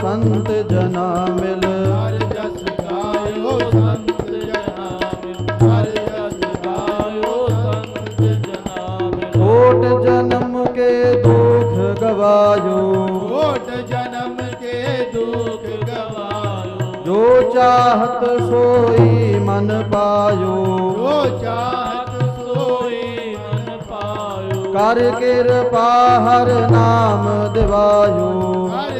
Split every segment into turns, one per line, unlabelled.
ਸੰਤ ਜਨਾ ਮਿਲ।
ਹਰ ਜਸ ਗਾਇਓ ਸੰਤ ਜਨਾ ਮਿਲ। ਹਰ ਜਸ ਗਾਇਓ ਸੰਤ ਜਨਾ ਮਿਲ।
ਕੋਟ ਜਨਮ ਕੇ ਦੁਖ ਗਵਾਇਓ।
ਕੋਟ ਜਨਮ ਕੇ ਦੁਖ ਗਵਾਇਓ।
ਜੋ ਚਾਹਤ ਸੋਈ ਮਨ ਪਾਇਓ।
ਜੋ ਚਾਹਤ ਸੋਈ ਮਨ ਪਾਇਓ।
ਕਰ ਕਿਰਪਾ ਹਰ ਨਾਮ ਦਿਵਾਇਓ।
ਹਰ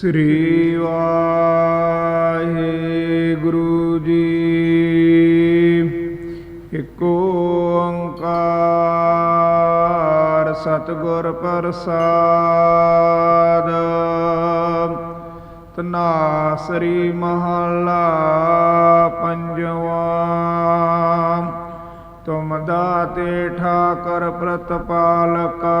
ਸ੍ਰੀ ਵਾਹਿਗੁਰੂ ਜੀ। ਇਕ ਓੰਕਾਰ ਸਤਿਗੁਰ ਪ੍ਰਸਾਦ। ਤਨਾਸਰੀ ਮਹਲਾ ਪੰਜਵਾ। ਤੁਮ ਦਾਤੇ ਠਾਕਰ ਪ੍ਰਤਪਾਲਕਾ।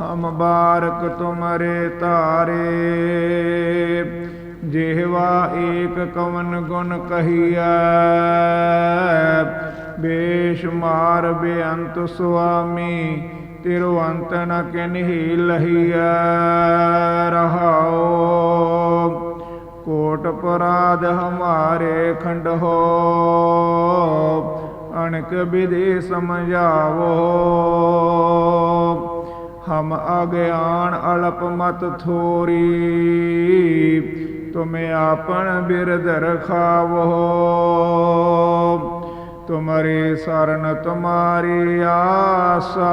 ਹਮ ਬਾਰਕ ਤੁਮਰੇ ਤਾਰੇ। ਜਿਹਵਾ ਏਕ ਕਵਨ ਗੁਣ ਕਹੀਐ। ਬੇਸ਼ਮਾਰ ਬੇਅੰਤ ਸੁਆਮੀ ਤਿਰੁ ਅੰਤ ਨ ਕਿਨਹੀ ਲਹੀਐ। ਰਹਾਓ ਕੋਟ ਪਰਾਧ ਹਮਾਰੇ ਖੰਡ ਹੋ ਅਣਕ ਵਿਧੀ ਸਮਝਾਵੋ। ਹਮ ਅਗਿਆਨ ਅਲਪ ਮਤ ਥੋਰੀ, ਤੁਮ ਆਪਨ ਬਿਰਧ ਰਖਾਵੋ। ਤੁਮਰੇ ਸਰਨ ਤੁਮਾਰੀ ਆਸਾ,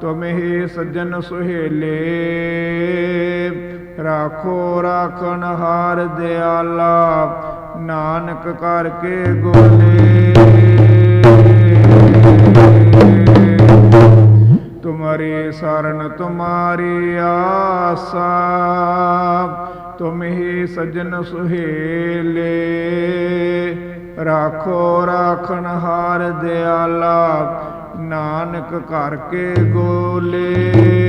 ਤੁਮ ਹੀ ਸੱਜਣ ਸੁਹੇਲੇ। ਰਾਖੋ ਰਾਖਣ ਹਾਰ ਦਿਆਲਾ, ਨਾਨਕ ਕਰਕੇ ਗੋਲੇ। ਤੁਮਰੇ ਸਰਨ ਤੁਮਾਰੀ ਆਸਾ, ਤੁਮ ਹੀ ਸਜਣ ਸੁਹੇਲੇ। ਰਾਖੋ ਰਾਖਣ ਹਾਰ ਦਿਆਲਾ, ਨਾਨਕ ਕਰਕੇ ਗੋਲੇ।